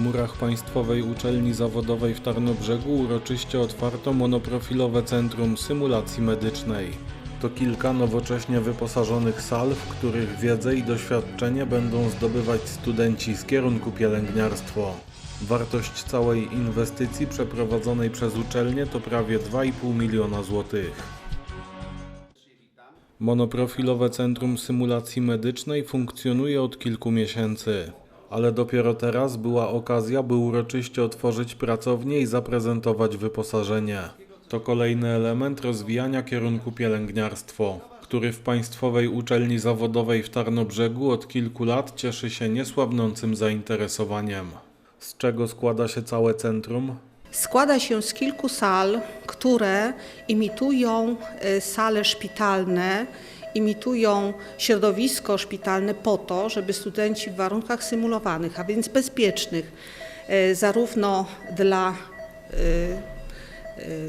murach Państwowej Uczelni Zawodowej w Tarnobrzegu uroczyście otwarto monoprofilowe Centrum Symulacji Medycznej. To kilka nowocześnie wyposażonych sal, w których wiedzę i doświadczenie będą zdobywać studenci z kierunku pielęgniarstwo. Wartość całej inwestycji przeprowadzonej przez uczelnię to prawie 2,5 miliona złotych. Monoprofilowe Centrum Symulacji Medycznej funkcjonuje od kilku miesięcy, ale dopiero teraz była okazja, by uroczyście otworzyć pracownię i zaprezentować wyposażenie. To kolejny element rozwijania kierunku pielęgniarstwo, który w Państwowej Uczelni Zawodowej w Tarnobrzegu od kilku lat cieszy się niesłabnącym zainteresowaniem. Z czego składa się całe centrum? Składa się z kilku sal, które imitują e, sale szpitalne, imitują środowisko szpitalne po to, żeby studenci w warunkach symulowanych, a więc bezpiecznych, e, zarówno dla e,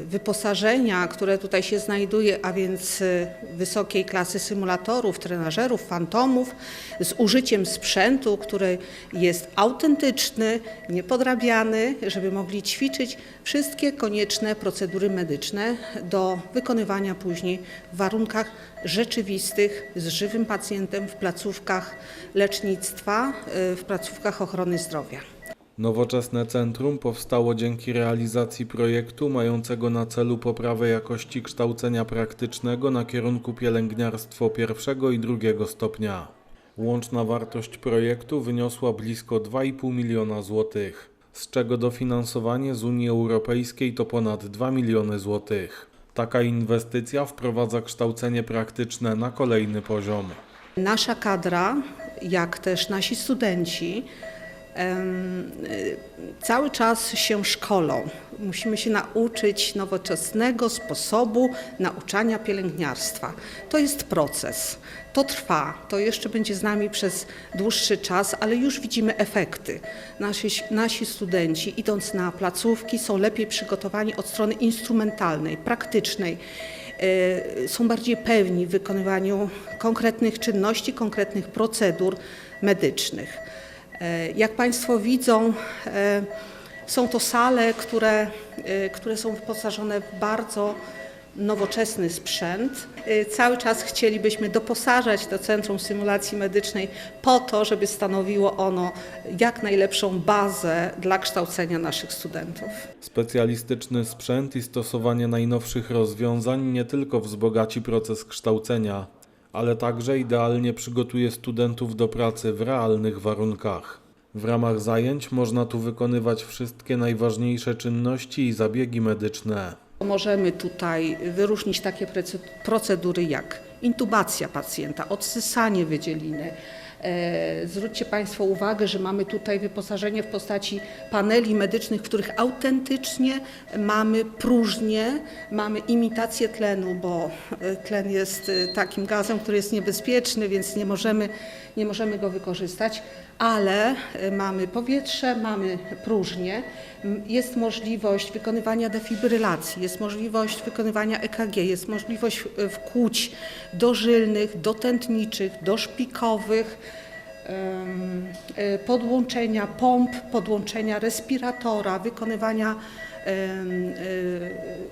wyposażenia, które tutaj się znajduje, a więc e, wysokiej klasy symulatorów, trenażerów, fantomów, z użyciem sprzętu, który jest autentyczny, niepodrabiany, żeby mogli ćwiczyć wszystkie konieczne procedury medyczne do wykonywania później w warunkach rzeczywistych, z żywym pacjentem w placówkach lecznictwa, e, w placówkach ochrony zdrowia. Nowoczesne centrum powstało dzięki realizacji projektu mającego na celu poprawę jakości kształcenia praktycznego na kierunku pielęgniarstwo pierwszego i drugiego stopnia. Łączna wartość projektu wyniosła blisko 2,5 miliona złotych, z czego dofinansowanie z Unii Europejskiej to ponad 2 miliony złotych. Taka inwestycja wprowadza kształcenie praktyczne na kolejny poziom. Nasza kadra, jak też nasi studenci, cały czas się szkolą. Musimy się nauczyć nowoczesnego sposobu nauczania pielęgniarstwa. To jest proces, to trwa, to jeszcze będzie z nami przez dłuższy czas, ale już widzimy efekty. Nasi, nasi studenci, idąc na placówki, są lepiej przygotowani od strony instrumentalnej, praktycznej e, są bardziej pewni w wykonywaniu konkretnych czynności, konkretnych procedur medycznych. E, Jak Państwo widzą, e, są to sale, które, e, które są wyposażone w bardzo nowoczesny sprzęt. Cały czas chcielibyśmy doposażać to Centrum Symulacji Medycznej po to, żeby stanowiło ono jak najlepszą bazę dla kształcenia naszych studentów. Specjalistyczny sprzęt i stosowanie najnowszych rozwiązań nie tylko wzbogaci proces kształcenia, ale także idealnie przygotuje studentów do pracy w realnych warunkach. W ramach zajęć można tu wykonywać wszystkie najważniejsze czynności i zabiegi medyczne. Możemy tutaj wyróżnić takie procedury jak intubacja pacjenta, odsysanie wydzieliny. E, Zwróćcie Państwo uwagę, że mamy tutaj wyposażenie w postaci paneli medycznych, w których autentycznie mamy próżnię, mamy imitację tlenu, bo e, tlen jest e, takim gazem, który jest niebezpieczny, więc nie możemy, nie możemy go wykorzystać, ale mamy powietrze, mamy próżnię, jest możliwość wykonywania defibrylacji, jest możliwość wykonywania EKG, jest możliwość wkłuć dożylnych, dotętniczych, doszpikowych, podłączenia pomp, podłączenia respiratora, wykonywania e,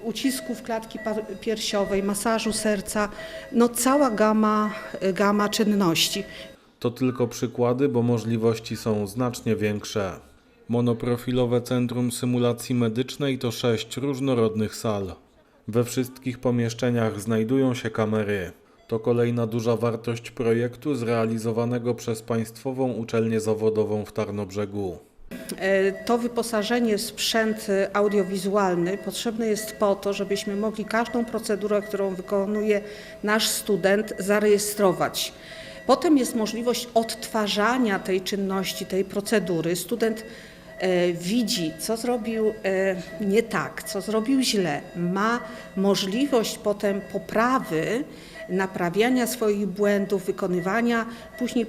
ucisków klatki piersiowej, masażu serca, no cała gama, gama czynności. To tylko przykłady, bo możliwości są znacznie większe. Monoprofilowe Centrum Symulacji Medycznej to sześć różnorodnych sal. We wszystkich pomieszczeniach znajdują się kamery. To kolejna duża wartość projektu zrealizowanego przez Państwową Uczelnię Zawodową w Tarnobrzegu. E, To wyposażenie sprzęt e, audiowizualny potrzebne jest po to, żebyśmy mogli każdą procedurę, którą wykonuje nasz student, zarejestrować. Potem jest możliwość odtwarzania tej czynności, tej procedury. Student e, widzi, co zrobił nie tak, co zrobił źle. Ma możliwość potem poprawy, naprawiania swoich błędów, wykonywania później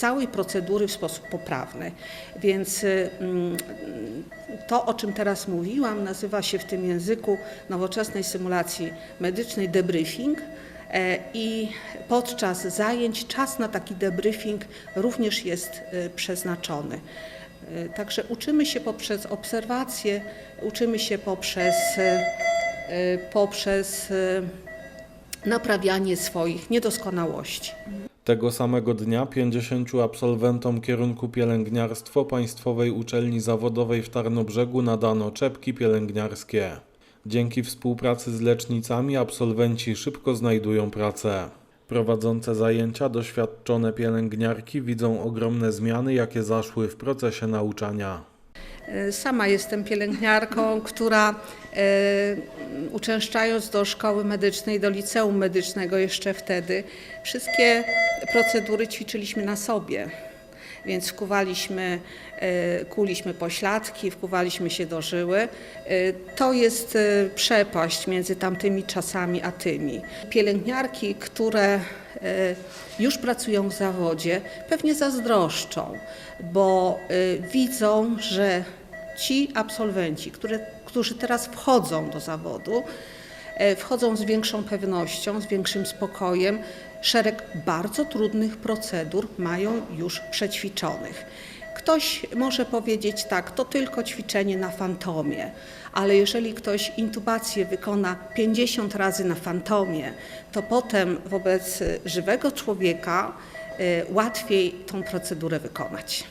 całej procedury w sposób poprawny. Więc y, mm, to, o czym teraz mówiłam, nazywa się w tym języku nowoczesnej symulacji medycznej debriefing. E, I podczas zajęć czas na taki debriefing również jest y, przeznaczony. E, Także uczymy się poprzez obserwacje, uczymy się poprzez, poprzez naprawianie swoich niedoskonałości. Tego samego dnia 50 absolwentom kierunku pielęgniarstwo Państwowej Uczelni Zawodowej w Tarnobrzegu nadano czepki pielęgniarskie. Dzięki współpracy z lecznicami absolwenci szybko znajdują pracę. Prowadzące zajęcia doświadczone pielęgniarki widzą ogromne zmiany, jakie zaszły w procesie nauczania. E, Sama jestem pielęgniarką, która e, uczęszczając do szkoły medycznej, do liceum medycznego jeszcze wtedy, wszystkie procedury ćwiczyliśmy na sobie. Więc wkuwaliśmy, e, kuliśmy pośladki, wkuwaliśmy się do żyły. To jest przepaść między tamtymi czasami a tymi. Pielęgniarki, które już pracują w zawodzie, pewnie zazdroszczą, bo widzą, że ci absolwenci, które, którzy teraz wchodzą do zawodu, e, wchodzą z większą pewnością, z większym spokojem. Szereg bardzo trudnych procedur mają już przećwiczonych. Ktoś może powiedzieć tak, to tylko ćwiczenie na fantomie, ale jeżeli ktoś intubację wykona 50 razy na fantomie, to potem wobec żywego człowieka e, łatwiej tą procedurę wykonać.